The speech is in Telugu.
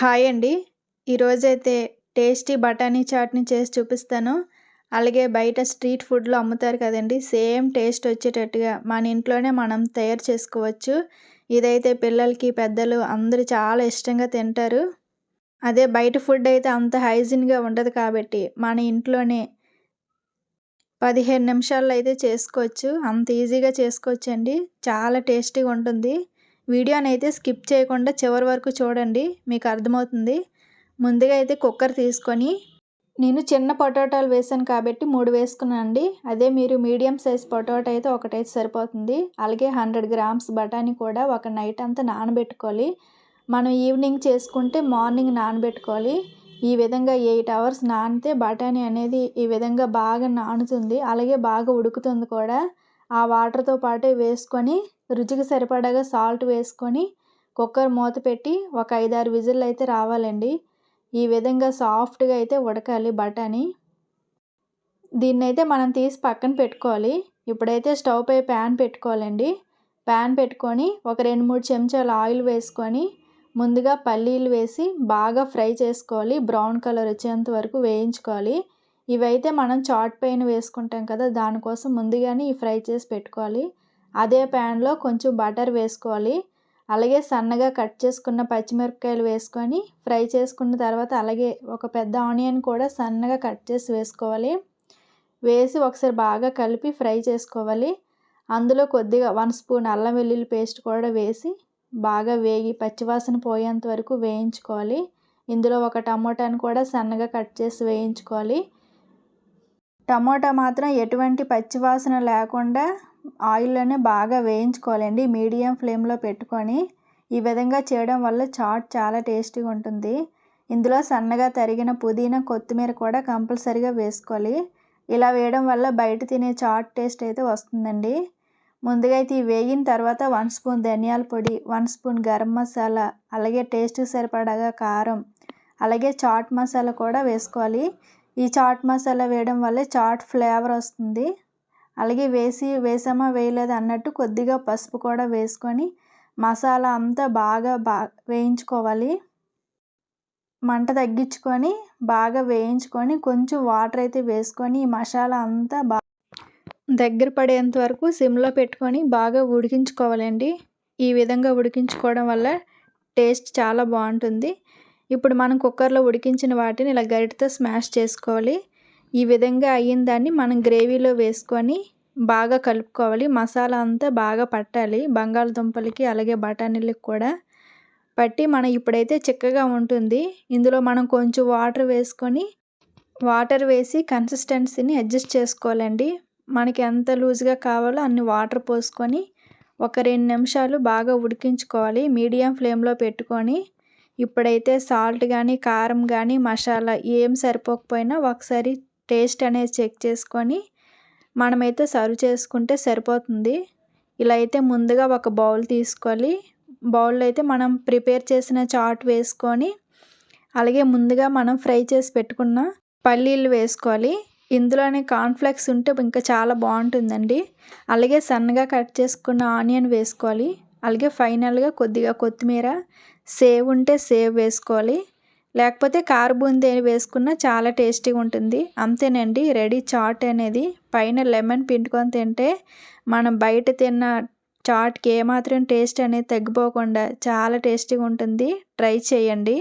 హాయ్ అండి. ఈరోజైతే టేస్టీ బఠానీ చాట్ని చేసి చూపిస్తాను. అలాగే బయట స్ట్రీట్ ఫుడ్లో అమ్ముతారు కదండి. సేమ్ టేస్ట్ వచ్చేటట్టుగా మన ఇంట్లోనే మనం తయారు చేసుకోవచ్చు. ఇదైతే పిల్లలకి పెద్దలు అందరూ చాలా ఇష్టంగా తింటారు. అదే బయట ఫుడ్ అయితే అంత హైజీన్గా ఉండదు కాబట్టి మన ఇంట్లోనే పదిహేను నిమిషాల్లో అయితే చేసుకోవచ్చు. అంత ఈజీగా చేసుకోవచ్చండి. చాలా టేస్టీగా ఉంటుంది. వీడియోని అయితే స్కిప్ చేయకుండా చివరి వరకు చూడండి మీకు అర్థమవుతుంది. ముందుగా అయితే కుక్కర్ తీసుకొని నేను చిన్న పొటాటోలు వేసాను కాబట్టి మూడు వేసుకున్నాను అండి అదే మీరు మీడియం సైజ్ పొటాటో అయితే ఒకటైతే సరిపోతుంది. అలాగే హండ్రెడ్ గ్రామ్స్ బఠానీ కూడా ఒక నైట్ అంతా నానబెట్టుకోవాలి. మనం ఈవినింగ్ చేసుకుంటే మార్నింగ్ నానబెట్టుకోవాలి. ఈ విధంగా ఎయిట్ అవర్స్ నానితే బఠానీ అనేది ఈ విధంగా బాగా నానుతుంది. అలాగే బాగా ఉడుకుతుంది కూడా. ఆ వాటర్తో పాటే వేసుకొని రుచికి సరిపడగా సాల్ట్ వేసుకొని కుక్కర్ మూత పెట్టి ఒక ఐదారు విజిల్ అయితే రావాలండి. ఈ విధంగా సాఫ్ట్గా అయితే ఉడకాలి బఠానీ దీన్ని అయితే మనం తీసి పక్కన పెట్టుకోవాలి. ఇప్పుడైతే స్టవ్ పై ప్యాన్ పెట్టుకోవాలండి. ప్యాన్ పెట్టుకొని ఒక రెండు మూడు చెంచాలు ఆయిల్ వేసుకొని ముందుగా పల్లీలు వేసి బాగా ఫ్రై చేసుకోవాలి. బ్రౌన్ కలర్ వచ్చేంత వరకు వేయించుకోవాలి. ఇవైతే మనం చాట్ పైన వేసుకుంటాం కదా దానికోసం ముందుగానే ఈ ఫ్రై చేసి పెట్టుకోవాలి. అదే ప్యాన్లో కొంచెం బటర్ వేసుకోవాలి. అలాగే సన్నగా కట్ చేసుకున్న పచ్చిమిరపకాయలు వేసుకొని ఫ్రై చేసుకున్న తర్వాత అలాగే ఒక పెద్ద ఆనియన్ కూడా సన్నగా కట్ చేసి వేసుకోవాలి. వేసి ఒకసారి బాగా కలిపి ఫ్రై చేసుకోవాలి. అందులో కొద్దిగా వన్ స్పూన్ అల్లం వెల్లుల్లి పేస్ట్ కూడా వేసి బాగా వేగి పచ్చివాసన పోయేంత వరకు వేయించుకోవాలి. ఇందులో ఒక టమోటాను కూడా సన్నగా కట్ చేసి వేయించుకోవాలి. టమోటా మాత్రం ఎటువంటి పచ్చివాసన లేకుండా ఆయిల్లోనే బాగా వేయించుకోవాలండి. మీడియం ఫ్లేమ్లో పెట్టుకొని ఈ విధంగా చేయడం వల్ల చాట్ చాలా టేస్టీగా ఉంటుంది. ఇందులో సన్నగా తరిగిన పుదీనా కొత్తిమీర కూడా కంపల్సరీగా వేసుకోవాలి. ఇలా వేయడం వల్ల బయట తినే చాట్ టేస్ట్ అయితే వస్తుందండి. ముందుగా అయితే వేగిన తర్వాత వన్ స్పూన్ ధనియాల పొడి వన్ స్పూన్ గరం మసాలా అలాగే టేస్ట్కి సరిపడగా కారం అలాగే చాట్ మసాలా కూడా వేసుకోవాలి. ఈ చాట్ మసాలా వేయడం వల్ల చాట్ ఫ్లేవర్ వస్తుంది. అలాగే వేసి వేసామా వేయలేదు అన్నట్టు కొద్దిగా పసుపు కూడా వేసుకొని మసాలా అంతా బాగా బా వేయించుకోవాలి. మంట తగ్గించుకొని బాగా వేయించుకొని కొంచెం వాటర్ అయితే వేసుకొని ఈ మసాలా అంతా బాగా దగ్గర పడేంత వరకు సిమ్లో పెట్టుకొని బాగా ఉడికించుకోవాలండి. ఈ విధంగా ఉడికించుకోవడం వల్ల టేస్ట్ చాలా బాగుంటుంది. ఇప్పుడు మనం కుక్కర్లో ఉడికించిన వాటిని ఇలా గరిటతో స్మాష్ చేసుకోవాలి. ఈ విధంగా అయిన దాన్ని మనం గ్రేవీలో వేసుకొని బాగా కలుపుకోవాలి. మసాలా అంతా బాగా పట్టాలి. బంగాళదుంపలకి అలాగే బఠానీలకి కూడా పట్టి మనం ఇప్పుడైతే చిక్కగా ఉంటుంది. ఇందులో మనం కొంచెం వాటర్ వేసుకొని వాటర్ వేసి కన్సిస్టెన్సీని అడ్జస్ట్ చేసుకోవాలండి. మనకి ఎంత లూజ్గా కావాలో అన్ని వాటర్ పోసుకొని ఒక రెండు నిమిషాలు బాగా ఉడికించుకోవాలి. మీడియం ఫ్లేమ్లో పెట్టుకొని ఇప్పుడైతే సాల్ట్ కానీ కారం కానీ మసాలా ఏం సరిపోకపోయినా ఒకసారి టేస్ట్ అనేది చెక్ చేసుకొని మనమైతే సర్వ్ చేసుకుంటే సరిపోతుంది. ఇలా అయితే ముందుగా ఒక బౌల్ తీసుకోవాలి బౌల్లో అయితే మనం ప్రిపేర్ చేసిన చాట్ వేసుకొని అలాగే ముందుగా మనం ఫ్రై చేసి పెట్టుకున్న పల్లీలు వేసుకోవాలి. ఇందులోనే కాన్ఫ్లెక్స్ ఉంటే ఇంకా చాలా బాగుంటుందండి. అలాగే సన్నగా కట్ చేసుకున్న ఆనియన్ వేసుకోవాలి. అలాగే ఫైనల్గా కొద్దిగా కొత్తిమీర సేవ్ ఉంటే సేవ్ వేసుకోవాలి. లేకపోతే కారు బూందీ వేసుకున్న చాలా టేస్టీగా ఉంటుంది. అంతేనండి రెడీ చాట్ అనేది. పైన లెమన్ పిండుకొని తింటే మనం బయట తిన్న చాట్కి ఏమాత్రం టేస్ట్ అనేది తగ్గిపోకుండా చాలా టేస్టీగా ఉంటుంది. ట్రై చేయండి.